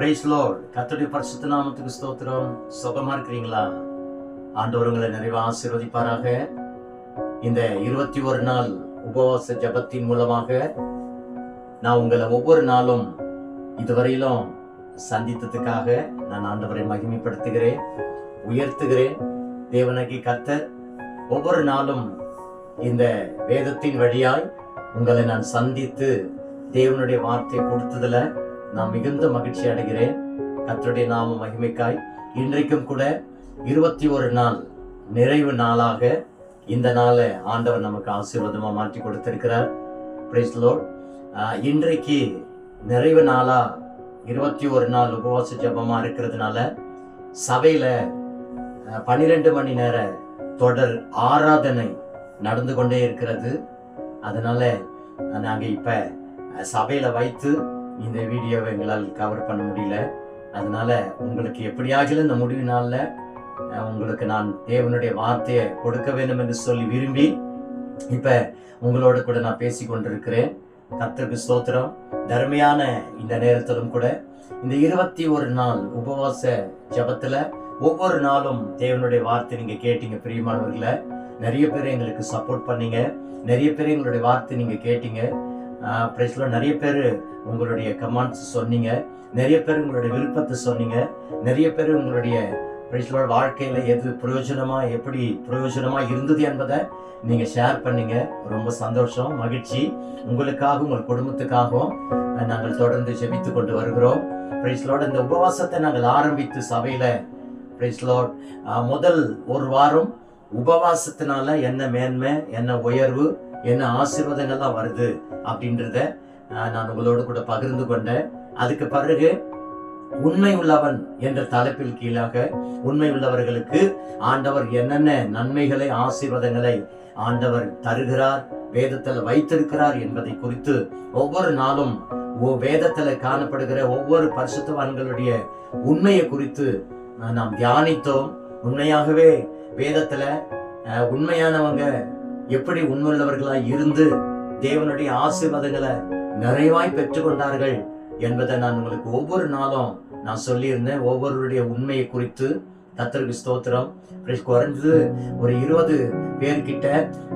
Price load கத்துடைய பரிசுத்த நாமத்துக்கு ஸ்தோத்திரம். சுகமா இருக்கிறீங்களா? ஆண்டவர் உங்களை நிறைவா ஆசீர்வதிப்பாராக. இந்த இருபத்தி ஒரு நாள் உபவாச ஜபத்தின் மூலமாக நான் உங்களை ஒவ்வொரு நாளும் இதுவரையிலும் சந்தித்ததுக்காக நான் ஆண்டவரை மகிமைப்படுத்துகிறேன் உயர்த்துகிறேன். தேவனகி கத்தர் ஒவ்வொரு நாளும் இந்த வேதத்தின் வழியாய் உங்களை நான் சந்தித்து தேவனுடைய வார்த்தை கொடுத்ததில் நான் மிகுந்த மகிழ்ச்சி அடைகிறேன். கத்தருடைய நாம மகிமைக்காய். இன்றைக்கும் கூட இருபத்தி ஒரு நாள் நிறைவு நாளாக இந்த நாளை ஆண்டவர் நமக்கு ஆசீர்வாதமாக மாற்றி கொடுத்திருக்கிறார். பிரைஸ் லோட் இன்றைக்கு நிறைவு நாளா இருபத்தி ஒரு நாள் உபவாச ஜபமா இருக்கிறதுனால சபையில பன்னிரெண்டு மணி நேர தொடர் ஆராதனை நடந்து கொண்டே இருக்கிறது. அதனால நாங்கள் இப்போ இப்ப சபையில வைத்து இந்த வீடியோவை எங்களால் கவர் பண்ண முடியல. அதனால உங்களுக்கு எப்படியாகிலும் இந்த முடிவு நாளில் உங்களுக்கு நான் தேவனுடைய வார்த்தையை கொடுக்க வேண்டும் என்று சொல்லி விரும்பி இப்ப உங்களோட கூட நான் பேசி கொண்டிருக்கிறேன். கத்திற்கு ஸ்தோத்திரம். தர்மையான இந்த நேரத்திலும் கூட இந்த இருபத்தி ஒரு நாள் உபவாச ஜபத்துல ஒவ்வொரு நாளும் தேவனுடைய வார்த்தை நீங்க கேட்டீங்க பிரியமானவர்களை. நிறைய பேர் எங்களுக்கு சப்போர்ட் பண்ணீங்க. நிறைய பேர் எங்களுடைய வார்த்தை நீங்க கேட்டீங்க. பிரைஸ்ல நிறைய பேர் உங்களுடைய கமெண்ட்ஸ் சொன்னீங்க. நிறைய பேர் உங்களுடைய விருப்பத்தை சொன்னீங்க. நிறைய பேர் உங்களுடைய பிரைஸ்லோட வாழ்க்கையில் எது பிரயோஜனமாக எப்படி பிரயோஜனமாக இருந்தது என்பதை நீங்கள் ஷேர் பண்ணீங்க. ரொம்ப சந்தோஷம் மகிழ்ச்சி. உங்களுக்காகவும் உங்கள் குடும்பத்துக்காகவும் நாங்கள் தொடர்ந்து ஜெபித்து கொண்டு வருகிறோம். பிரைஸ்லோட இந்த உபவாசத்தை நாங்கள் ஆரம்பித்து சபையில் பிரைஸ்லோட் முதல் ஒரு வாரம் உபவாசத்தினால என்ன மேன்மை என்ன உயர்வு என்ன ஆசீர்வாதங்கள்லாம் வருது அப்படின்றத நான் உங்களோடு கூட பகிர்ந்து கொண்டேன். அதுக்கு பிறகு உண்மை உள்ளவன் என்ற தலைப்பில் கீழாக உண்மை உள்ளவர்களுக்கு ஆண்டவர் என்னென்ன நன்மைகளை ஆசீர்வாதங்களை ஆண்டவர் தருகிறார் வேதத்தில் வைத்திருக்கிறார் என்பதை குறித்து ஒவ்வொரு நாளும் ஓ வேதத்துல காணப்படுகிற ஒவ்வொரு பரிசுத்தவான்களுடைய உண்மையை குறித்து நாம் தியானித்தோம். உண்மையாகவே வேதத்துல உண்மையானவங்க எப்படி உண்மையுள்ளவர்களாய் இருந்து தேவனுடைய ஆசீர்வாதங்களை நிறைவாய் பெற்றுக்கொண்டார்கள் என்பதை நான் உங்களுக்கு ஒவ்வொரு நாளும் நான் சொல்லியிருந்தேன். ஒவ்வொருவருடைய உண்மையை குறித்து கத்தருக்கு ஸ்தோத்திரம். குறைஞ்சது ஒரு இருபது பேர்கிட்ட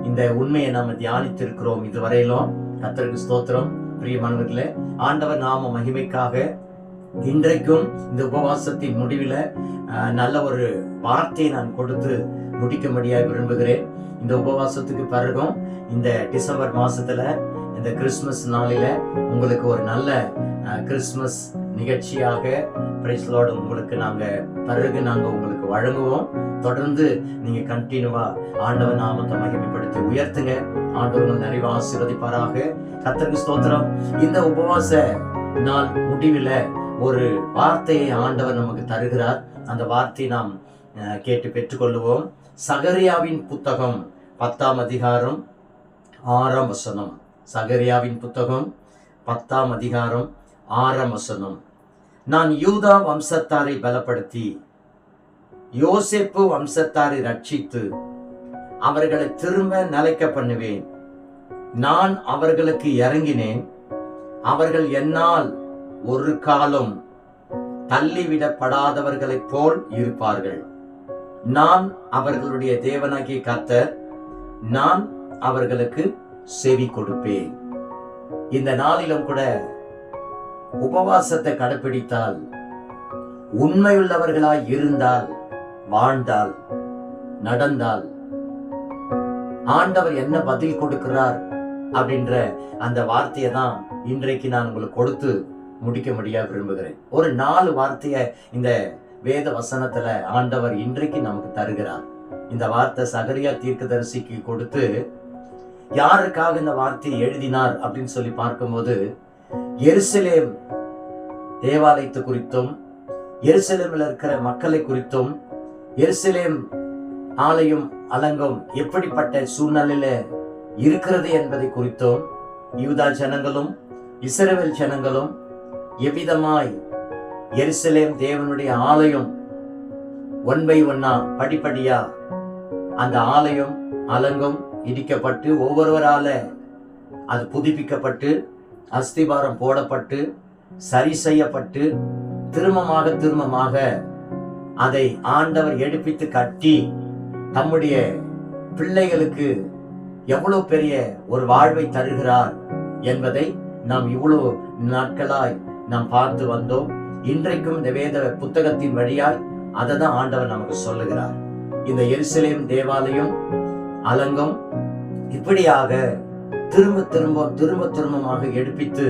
இந்த உண்மையை நாம் தியானித்திருக்கிறோம் இதுவரையிலும். கத்தருக்கு ஸ்தோத்திரம். பிரியமானவர்களே ஆண்டவர் நாம மகிமைக்காக இன்றைக்கும் இந்த உபவாசத்தின் முடிவில் நல்ல ஒரு வார்த்தையை நான் கொடுத்து முடிக்கும்படியாக விரும்புகிறேன். இந்த உபவாசத்துக்கு பிறகும் இந்த டிசம்பர் மாசத்துல இந்த கிறிஸ்மஸ் நாளில உங்களுக்கு ஒரு நல்ல கிறிஸ்துமஸ் கிறிஸ்மஸ் நிகழ்ச்சியாக பிரைஸ்லோடு உங்களுக்கு நாங்க பிறகு நாங்க உங்களுக்கு வழங்குவோம். தொடர்ந்து நீங்க கண்டினியூவா ஆண்டவ நாமத்தை மகிமைப்படுத்தி உயர்த்துங்க. ஆண்டவர்கள் நிறைவு ஆசீர்வதிப்பாராக. கத்தருக்கு ஸ்தோத்திரம். இந்த உபவாச நாள் முடிவில் ஒரு வார்த்தையை ஆண்டவர் நமக்கு தருகிறார். அந்த வார்த்தையை நாம் கேட்டு பெற்றுக்கொள்வோம் சகரியாவின் புத்தகம் பத்தாம் அதிகாரம் ஆறாம் வசனம். சகரியாவின் புத்தகம் பத்தாம் அதிகாரம் ஆறாம் வசனம். நான் யூதா வம்சத்தாரை பலப்படுத்தி யோசேப்பு வம்சத்தாரை ரட்சித்து அவர்களை திரும்ப நிலைக்க பண்ணுவேன். நான் அவர்களுக்கு இறங்கினேன். அவர்கள் என்னால் ஒரு காலம் தள்ளிவிடப்படாதவர்களைப் போல் இருப்பார்கள். நான் அவர்களுடைய தேவனாகிய கத்தர் நான் அவர்களுக்கு செவி கொடுப்பேன். இந்த நாளிலும் கூட உபவாசத்தை கடைபிடித்தால் உண்மையுள்ளவர்களாய் இருந்தால் வாழ்ந்தால் நடந்தால் ஆண்டவர் என்ன பதில் கொடுக்கிறார் அப்படின்ற அந்த வார்த்தையை தான் இன்றைக்கு நான் உங்களுக்கு கொடுத்து முடிக்க முடிய விரும்புகிறேன். ஒரு நாலு வார்த்தையை இந்த வேத வசனத்துல ஆண்டவர் இன்றைக்கு நமக்கு தருகிறார். இந்த வார்த்தை சகரியா தீர்க்கதரிசிக்கு கொடுத்து யாருக்காக இந்த வார்த்தையை எழுதினார்? அப்படின்னு சொல்லி பார்க்கும்போது எருசலேம் தேவாலயத்து குறித்தும் எருசலேமில் இருக்கிற மக்களை குறித்தும் எருசலேம் ஆலயம் அலங்கம் எப்படிப்பட்ட சூழ்நிலையில இருக்கிறது என்பதை குறித்தும் யூதா ஜனங்களும் இஸ்ரேல் ஜனங்களும் எவ்விதமாய் எருசலேம் தேவனுடைய ஆலயம் ஒன் பை ஒன்னா படிப்படியா அந்த ஆலயம் அலங்கம் இடிக்கப்பட்டு ஒவ்வொருவரால அது புதுப்பிக்கப்பட்டு அஸ்திபாரம் போடப்பட்டு சரி செய்யப்பட்டு திருமமாக திருமமாக அதை ஆண்டவர் எடுப்பித்து கட்டி தம்முடைய பிள்ளைகளுக்கு எவ்வளவு பெரிய ஒரு வாழ்வை தருகிறார் என்பதை நாம் இவ்வளவு நாட்களாய் நாம் பார்த்து வந்தோம். இன்றைக்கும் இந்த வேத புத்தகத்தின் வழியாய் அதை தான் ஆண்டவர் நமக்கு சொல்லுகிறார். இந்த எருசலேம் தேவாலயம் அலங்கம் இப்படியாக திரும்ப திரும்ப திரும்ப திரும்பமாக எடுப்பித்து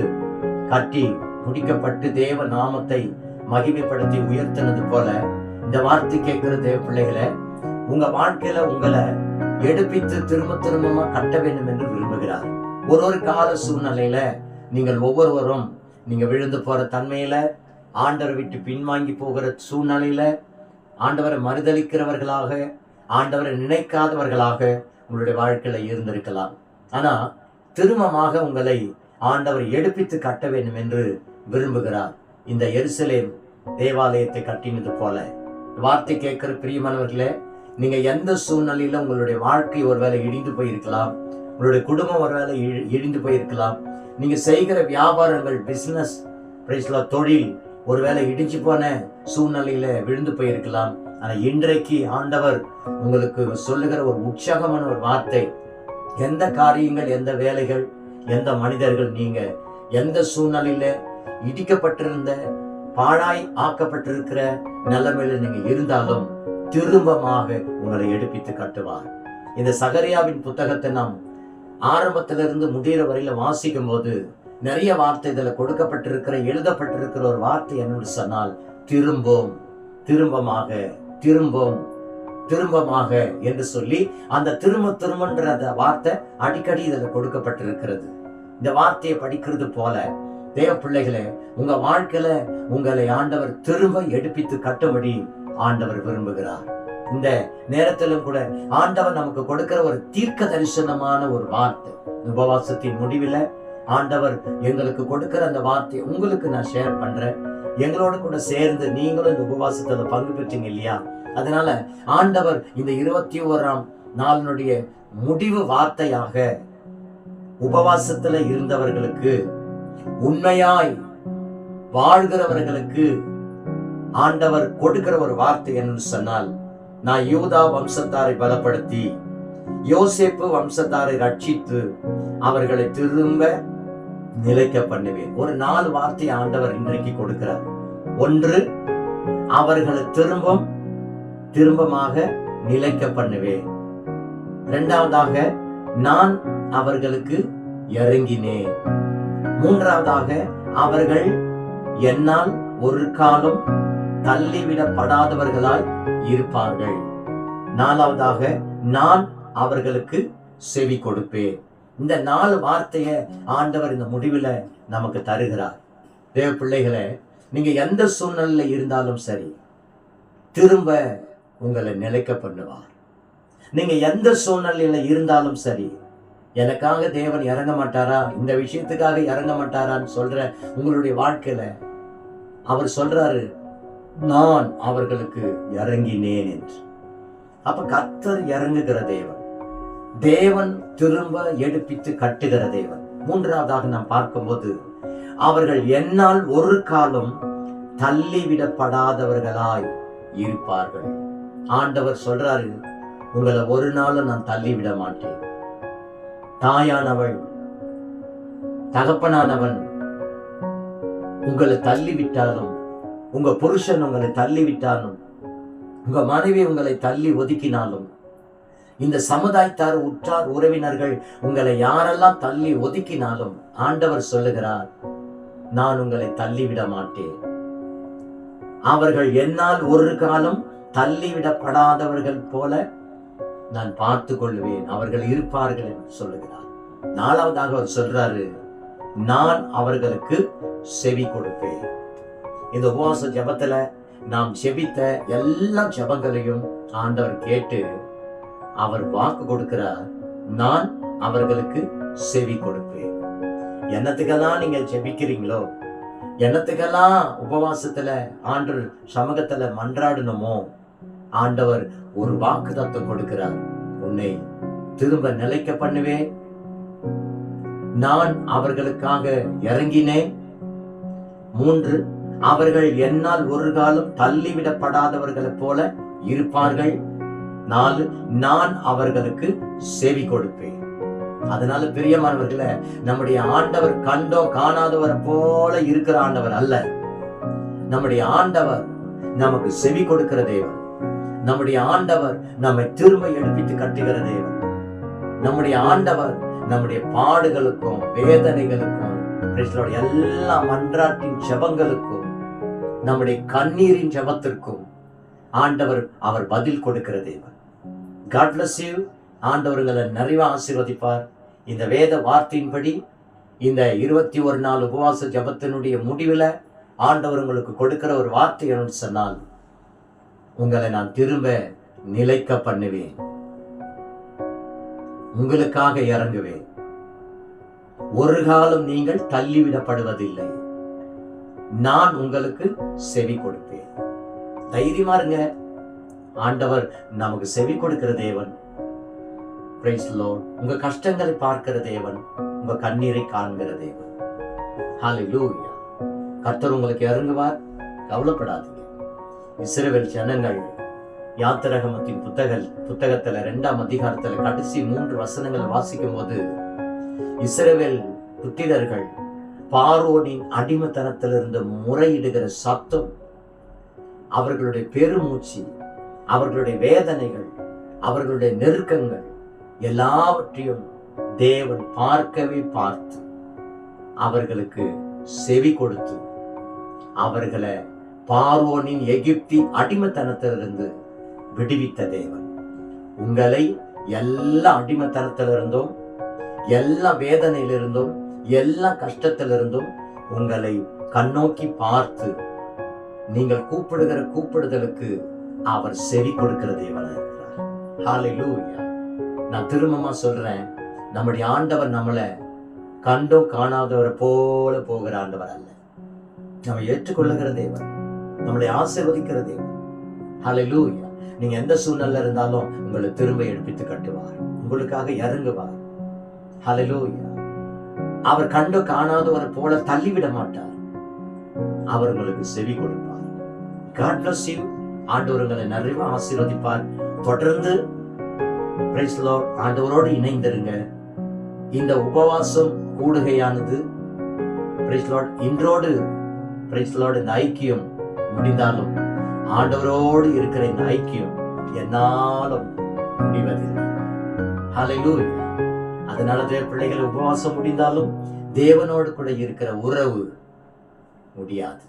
கட்டி முடிக்கப்பட்டு தேவ நாமத்தை மகிமைப்படுத்தி உயர்த்தினது போல இந்த வார்த்தை கேட்கிற தேவ பிள்ளைகளை உங்க வாழ்க்கையில உங்களை எடுப்பித்து திரும்ப திரும்பமா கட்ட வேண்டும் என்று விரும்புகிறார். ஒரு ஒரு கால சூழ்நிலையில நீங்கள் ஒவ்வொருவரும் நீங்க விழுந்து போற தன்மையில ஆண்டவரை விட்டு பின்வாங்கி போகிற சூழ்நிலையில ஆண்டவரை மறுதளிக்கிறவர்களாக ஆண்டவரை நினைக்காதவர்களாக உங்களுடைய வாழ்க்கையில் இருந்திருக்கலாம். ஆனால் திருமமாக உங்களை ஆண்டவர் எடுப்பித்து கட்ட வேண்டும் என்று விரும்புகிறார். இந்த எருசலேம் தேவாலயத்தை கட்டினது போல. வார்த்தை கேட்கிற பிரியமானவர்களே நீங்க எந்த சூழ்நிலையில உங்களுடைய வாழ்க்கை ஒருவேளை இடிந்து போயிருக்கலாம் உங்களுடைய குடும்பம் ஒருவேளை இழி- இழிந்து போயிருக்கலாம் நீங்க செய்கிற வியாபாரங்கள் பிசினஸ் தொழில் ஒருவேளை இடிஞ்சு போன சூழ்நிலையில விழுந்து போயிருக்கலாம். ஆனா இன்றைக்கு ஆண்டவர் உங்களுக்கு சொல்லுகிற ஒரு உற்சாகமான ஒரு வார்த்தை எந்த காரியங்கள் எந்த வேலைகள் எந்த மனிதர்கள் நீங்க எந்த சூழ்நிலையில இடிக்கப்பட்டிருந்த பாழாய் ஆக்கப்பட்டிருக்கிற நிலைமையில நீங்க இருந்தாலும் திரும்பமாக உங்களை எடுப்பித்து கட்டுவார். இந்த சகரியாவின் புத்தகத்தை நாம் ஆரம்பத்திலிருந்து முடிகிற வரையில வாசிக்கும் போது நிறைய வார்த்தை இதுல கொடுக்கப்பட்டிருக்கிற எழுதப்பட்டிருக்கிற ஒரு வார்த்தை என்னன்னு சொன்னால் திரும்பும் திரும்பமாக திரும்பும் திரும்பமாக என்று சொல்லி அந்த திரும்ப திரும்பன்ற அந்த வார்த்தை அடிக்கடி இதுல கொடுக்கப்பட்டிருக்கிறது. இந்த வார்த்தையை படிக்கிறது போல தேவ பிள்ளைகளே உங்க வாழ்க்கையில உங்களை ஆண்டவர் திரும்ப எடுப்பித்து கட்டும்படி ஆண்டவர் விரும்புகிறார். இந்த நேரத்திலும் கூட ஆண்டவர் நமக்கு கொடுக்கிற ஒரு தீர்க்க தரிசனமான ஒரு வார்த்தை. உபவாசத்தின் முடிவில் ஆண்டவர் எங்களுக்கு கொடுக்கிற அந்த வார்த்தையை உங்களுக்கு நான் ஷேர் பண்றேன். எங்களோட கூட சேர்ந்து நீங்களும் இந்த உபவாசத்துல பங்கு பெற்றீங்க இல்லையா? அதனால ஆண்டவர் இந்த இருபத்தி ஓராம் நாளினுடைய முடிவு வார்த்தையாக உபவாசத்துல இருந்தவர்களுக்கு உண்மையாய் வாழ்கிறவர்களுக்கு ஆண்டவர் கொடுக்கிற ஒரு வார்த்தை என்னன்னு சொன்னால் நான் யூதா வம்சத்தாரை பலப்படுத்தி யோசேப்பு வம்சத்தாரை ரட்சித்து அவர்களை திரும்ப நிலைக்க பண்ணுவேன் ஒரு நாலு வார்த்தை ஆண்டவர் இன்றைக்கு கொடுக்கிறார். ஒன்று அவர்களை திரும்பம் திரும்பமாக நிலைக்க பண்ணுவேன் இரண்டாவதாக நான் அவர்களுக்கு இறங்கினேன். மூன்றாவதாக அவர்கள் என்னால் ஒரு காலம் தள்ளிவிடப்படாதவர்களாய் இருப்பார்கள். நாலாவதாக நான் அவர்களுக்கு செவி கொடுப்பேன். இந்த நாலு வார்த்தைய ஆண்டவர் இந்த முடிவில் நமக்கு தருகிறார். தேவ பிள்ளைகளை நீங்க எந்த சூழ்நிலையில் இருந்தாலும் சரி திரும்ப உங்களை நிலைக்க பண்ணுவார் நீங்க எந்த சூழ்நிலையில இருந்தாலும் சரி எனக்காக தேவன் இறங்க மாட்டாரா? இந்த விஷயத்துக்காக இறங்க மாட்டாரான்னு சொல்ற உங்களுடைய வாழ்க்கையில அவர் சொல்றாரு நான் அவர்களுக்கு இறங்கினேன் என்று. அப்ப கத்தர் இறங்குகிற தேவன். தேவன் திரும்ப எடுப்பித்து கட்டுகிற தேவன். மூன்றாவதாக நாம் பார்க்கும்போது அவர்கள் என்னால் ஒரு காலம் தள்ளிவிடப்படாதவர்களாய் இருப்பார்கள். ஆண்டவர் சொல்றாரு உங்களை ஒரு நாளும் நான் தள்ளிவிட மாட்டேன் தாயானவள் தகப்பனானவன் உங்களை தள்ளிவிட்டாலும் உங்க புருஷன் உங்களை தள்ளிவிட்டாலும் உங்க மனைவி உங்களை தள்ளி ஒதுக்கினாலும் இந்த சமுதாயத்தார் உற்றார் உறவினர்கள் உங்களை யாரெல்லாம் தள்ளி ஒதுக்கினாலும் ஆண்டவர் சொல்லுகிறார் நான் உங்களை தள்ளிவிட மாட்டேன் அவர்கள் என்னால் ஒரு காலம் தள்ளிவிடப்படாதவர்கள் போல நான் பார்த்து கொள்வேன் அவர்கள் இருப்பார்கள் என்று சொல்லுகிறார். நாலாவதாக அவர் சொல்றாரு நான் அவர்களுக்கு செவி கொடுப்பேன். இந்த உபவாச ஜெபத்துல நாம் செபித்த எல்லா ஜெபங்களையும் ஆண்டவர் கேட்டு அவர் வாக்கு கொடுக்கிறார் நான் அவர்களுக்கு செவி கொடுப்பேன். என்னத்துக்கெல்லாம் நீங்க ஜெபிக்கிறீங்களோ என்னத்துக்கெல்லாம் உபவாசத்துல ஆண்டு சமூகத்துல மன்றாடணுமோ ஆண்டவர் ஒரு வாக்கு தத்துவம் கொடுக்கிறார். உன்னை திரும்ப நிலைக்க பண்ணுவேன். நான் அவர்களுக்காக இறங்கினேன். மூன்று அவர்கள் என்னால் ஒரு காலம் தள்ளிவிடப்படாதவர்களைப் போல இருப்பார்கள். நாலு நான் அவர்களுக்கு செவி கொடுப்பேன். அதனால பிரியமானவர்களை நம்முடைய ஆண்டவர் கண்டோ காணாதவரை போல இருக்கிற ஆண்டவர் அல்ல. நம்முடைய ஆண்டவர் நமக்கு செவி கொடுக்கிற தேவன். நம்முடைய ஆண்டவர் நம்மை திரும்ப எடுப்பித்து கட்டுகிற தேவன். நம்முடைய ஆண்டவர் நம்முடைய பாடுகளுக்கும் வேதனைகளுக்கும் எல்லா மன்றாட்டின் ஜெபங்களுக்கும் நம்முடைய கண்ணீரின் ஜெபத்திற்கும் ஆண்டவர் அவர் பதில் கொடுக்கிற தேவன். காட் பிளஸ் யூ ஆண்டவர்களை நிறைவாக ஆசீர்வதிப்பார். இந்த வேத வார்த்தையின்படி இந்த இருபத்தி ஒரு நாள் உபவாச ஜபத்தினுடைய முடிவில் ஆண்டவர் உங்களுக்கு கொடுக்கிற ஒரு வார்த்தை என்னன்னு சொன்னால் உங்களை நான் திரும்ப நிலைக்க பண்ணுவேன். உங்களுக்காக இறங்குவேன். ஒரு காலம் நீங்கள் தள்ளிவிடப்படுவதில்லை. நான் உங்களுக்கு செவி கொடுப்பேன். தைரியமா இருங்க. ஆண்டவர் நமக்கு செவி கொடுக்கிற தேவன். உங்க கஷ்டங்களை பார்க்கிற தேவன் உங்க கண்ணீரை காண்கிற தேவன். கர்த்தர் உங்களுக்கு இறங்குவார் கவலைப்படாதீங்க. இஸ்ரவேல் ஜனங்கள் யாத்திரகமத்தின் புத்தக புத்தகத்துல இரண்டாம் அதிகாரத்துல கடைசி மூன்று வசனங்களை வாசிக்கும் போது இஸ்ரவேல் புத்திரர்கள் பார்வோனின் அடிமத்தனத்திலிருந்து முறையிடுகிற சத்தம் அவர்களுடைய பெருமூச்சு அவர்களுடைய வேதனைகள் அவர்களுடைய நெருக்கங்கள் எல்லாவற்றையும் தேவன் பார்க்கவே பார்த்து அவர்களுக்கு செவி கொடுத்து அவர்களை பார்வோனின் எகிப்தின் அடிமத்தனத்திலிருந்து விடுவித்த தேவன். உங்களை எல்லா அடிமத்தனத்திலிருந்தும் எல்லா வேதனையிலிருந்தும் எல்லா கஷ்டத்திலிருந்தும் உங்களை கண்ணோக்கி பார்த்து நீங்கள் கூப்பிடுகிற கூப்பிடுதலுக்கு அவர் செவி கொடுக்கிற தேவனா இருக்கிறார். ஹalleluya நான் திரும்பமா சொல்றேன். நம்முடைய ஆண்டவர் நம்மளை கண்டும் காணாதவரை போல போகிற ஆண்டவர் அல்ல. நம்ம ஏற்றுக்கொள்ளுகிற தேவன் நம்மளை ஆசிர்வதிக்கிற தேவன். ஹalleluya நீங்க எந்த சூழ்நிலை இருந்தாலும் உங்களை திரும்ப எடுப்பித்து கட்டுவார். உங்களுக்காக இறங்குவார். ஹalleluya அவர் கண்டு காணாதவரை போல தள்ளிவிட மாட்டார். அவர் உங்களுக்கு செவி கொடுப்பார். காட் பிளஸ் யூ ஆண்டவர் உங்களை நிறைவா ஆசீர்வதிப்பார். தொடர்ந்து ஆண்டவரோடு இணைந்திருங்க. இந்த உபவாசம் கூடுகையானது. இன்றோடு இந்த ஐக்கியம் முடிந்தாலும் ஆண்டவரோடு இருக்கிற இந்த ஐக்கியம் என்னாலும் முடிவதில்லை. அதனால தேவ பிள்ளைகள் உபவாசம் முடிந்தாலும் தேவனோடு கூட இருக்கிற உறவு முடியாது.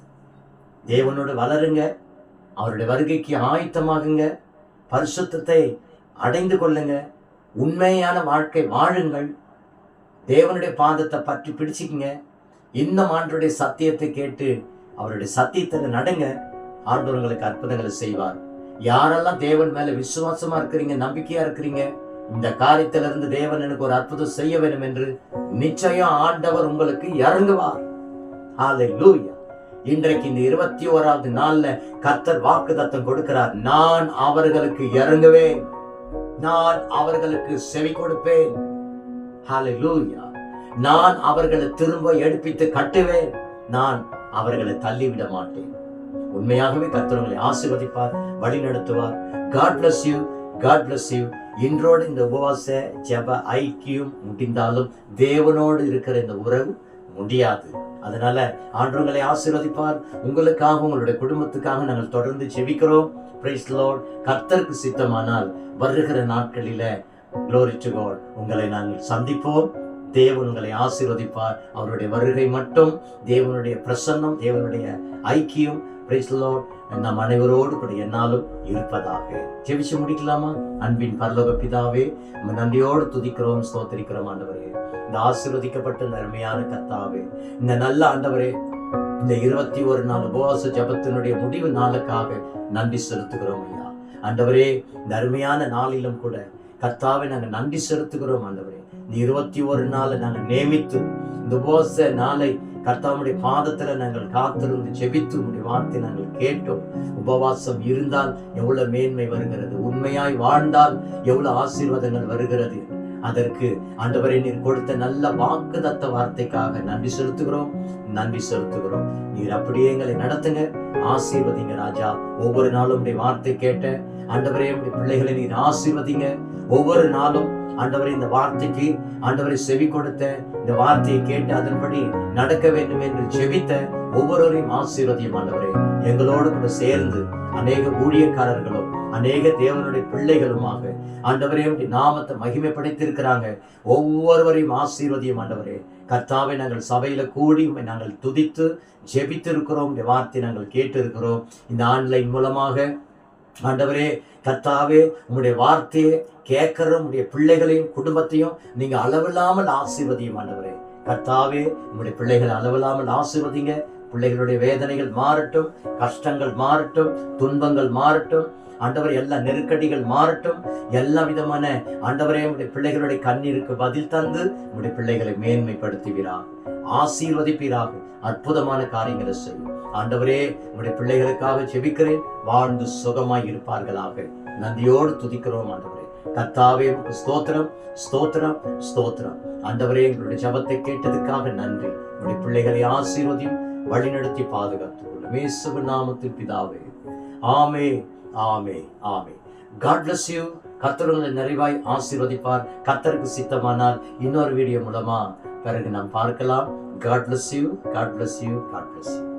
தேவனோடு வளருங்க. அவருடைய வருகைக்கு ஆயத்தமாகுங்க. பரிசுத்தத்தை அடைந்து கொள்ளுங்க. உண்மையான வாழ்க்கை வாழுங்கள். தேவனுடைய பாதத்தை பற்றி பிடிச்சிக்கங்க. இந்த ஆண்டுடைய சத்தியத்தை கேட்டு அவருடைய சத்தியத்தை நடங்க. ஆண்டவர் உங்களுக்கு அற்புதங்களை செய்வார். யாரெல்லாம் தேவன் மேல விசுவாசமா இருக்கிறீங்க நம்பிக்கையா இருக்கிறீங்க இந்த காரியத்திலிருந்து தேவன் எனக்கு ஒரு அற்புதம் செய்ய வேண்டும் என்று நிச்சயம் ஆண்டவர் உங்களுக்கு இறங்குவார். ஹalleluya இன்றைக்கு இந்த இருபத்தி ஓராவது நாள்ல கர்த்தர் வாக்குத்தத்தம் கொடுக்கிறார். நான் அவர்களுக்கு இறங்குவேன். நான் அவர்களுக்கு செவி கொடுப்பேன். நான் அவர்களை திரும்ப எடுப்பித்து கட்டுவேன். நான் அவர்களை தள்ளிவிட மாட்டேன். உண்மையாகவே கர்த்தர் உங்களை ஆசீர்வதிப்பார் வழி நடத்துவார் God bless you God bless you இன்றோடு இந்த உபவாச ஜெப ஐக்கியம் முடிந்தாலும் தேவனோடு இருக்கிற இந்த உறவு முடியாது. அதனால ஆண்டவங்களை ஆசீர்வதிப்பார். உங்களுக்காக உங்களுடைய குடும்பத்துக்காக நாங்கள் தொடர்ந்து ஜெபிக்கிறோம். பிரைஸ் லோட் கர்த்தருக்கு சித்தமானால் வருகிற நாட்களில குளோரி டு God. உங்களை நாங்கள் சந்திப்போம். தேவன் உங்களை ஆசீர்வதிப்பார். அவருடைய வருகை மட்டும் தேவனுடைய பிரசன்னம் தேவனுடைய ஐக்கியம். பிரைஸ் லார்ட் நம் அனைவரோடு கூட என்னாலும் இருப்பதாக. ஜெபிச்சு முடிக்கலாமா? அன்பின் பரலோக பிதாவே நம்ம நன்றியோடு துதிக்கிறோம் ஸ்தோத்திரிக்கிறோம் ஆண்டவரே. இந்த ஆசீர்வதிக்கப்பட்ட இந்த அருமையான கர்த்தாவே இந்த நல்ல ஆண்டவரே இந்த இருபத்தி ஒரு நாள் உபவாச ஜபத்தினுடைய முடிவு நாளுக்காக நன்றி செலுத்துகிறோம் ஐயா. ஆண்டவரே இந்த அருமையான நாளிலும் கூட கர்த்தாவை நாங்கள் நன்றி செலுத்துகிறோம் ஆண்டவரே. இந்த இருபத்தி ஒரு நாளை நாங்கள் நியமித்து இந்த உபவாச நாளை கர்த்தாவுடைய பாதத்துல நாங்கள் காத்திருந்து ஜெபித்து உடைய வார்த்தை நாங்கள் கேட்டோம். உபவாசம் இருந்தால் எவ்வளவு மேன்மை வருகிறது உண்மையாய் வாழ்ந்தால் எவ்வளவு ஆசீர்வாதங்கள் வருகிறது. அதற்கு ஆண்டவரே நீர் கொடுத்த நல்ல வாக்குதத்த வார்த்தைக்காக நன்றி செலுத்துகிறோம் நன்றி செலுத்துகிறோம். நீர் அப்படியே எங்களை நடத்துங்க. ஆசீர்வதிங்க ராஜா. ஒவ்வொரு நாளும் உடைய வார்த்தை கேட்ட ஆண்டவரே உடைய பிள்ளைகளை நீர் ஆசீர்வதிங்க. ஒவ்வொரு நாளும் ஆண்டவரை இந்த வார்த்தைக்கு ஆண்டவரை செவி கொடுத்த இந்த வார்த்தையை கேட்டு அதன்படி நடக்க வேண்டும் என்று செவித்த ஒவ்வொருவரையும் ஆசீர்வதியும் ஆண்டவரே. எங்களோடு கூட சேர்ந்து அநேக ஊழியக்காரர்களும் அநேக தேவனுடைய பிள்ளைகளுமாக ஆண்டவரே உடைய நாமத்தை மகிமைப்படுத்தியிருக்கிறாங்க. ஒவ்வொருவரையும் ஆசீர்வதியும் ஆண்டவரே. கர்த்தாவை நாங்கள் சபையில் கூடி உண்மை நாங்கள் துதித்து ஜெபித்து இருக்கிறோம் இந்த வார்த்தை நாங்கள் கேட்டிருக்கிறோம். இந்த ஆன்லைன் மூலமாக ஆண்டவரே கர்த்தாவே உங்களுடைய வார்த்தையை கேட்கிற உங்களுடைய பிள்ளைகளையும் குடும்பத்தையும் நீங்கள் அளவில்லாமல் ஆசீர்வதியும் ஆண்டவரே. கர்த்தாவே உங்களுடைய பிள்ளைகளை அளவில்லாமல் ஆசீர்வதிங்க. பிள்ளைகளுடைய வேதனைகள் மாறட்டும் கஷ்டங்கள் மாறட்டும் துன்பங்கள் மாறட்டும். ஆண்டவர் எல்லா நெருக்கடிகள் மாறட்டும். எல்லா விதமான ஆண்டவரே உடைய பிள்ளைகளுடைய கண்ணீருக்கு பதில் தந்து உடைய பிள்ளைகளை மேன்மைப்படுத்துவீராக. ஆசீர்வதிப்பீராக. அற்புதமான காரியங்களை செய்யும். ஆண்டவரே உடைய பிள்ளைகளுக்காக செபிக்கிறேன் வாழ்ந்து சுகமாய் இருப்பார்களாக. நன்றியோடு துதிக்கிறோம் ஆண்டவரே. கர்த்தாவே ஸ்தோத்திரம் ஸ்தோத்திரம் ஸ்தோத்திரம். ஆண்டவரே எங்களுடைய ஜபத்தை கேட்டதுக்காக நன்றி. உடைய பிள்ளைகளை ஆசீர்வதியும் வழிநடத்தி பாதுகாத்து கொள்ளும். நாமத்தில் பிதாவே. ஆமே ஆமே ஆமே காட் பிளஸ் யூ கத்தர்களை நிறைவாய் ஆசீர்வதிப்பார். கத்தருக்கு சித்தமானால் இன்னொரு வீடியோ மூலமா பிறகு நாம் பார்க்கலாம். God bless you God bless you God bless you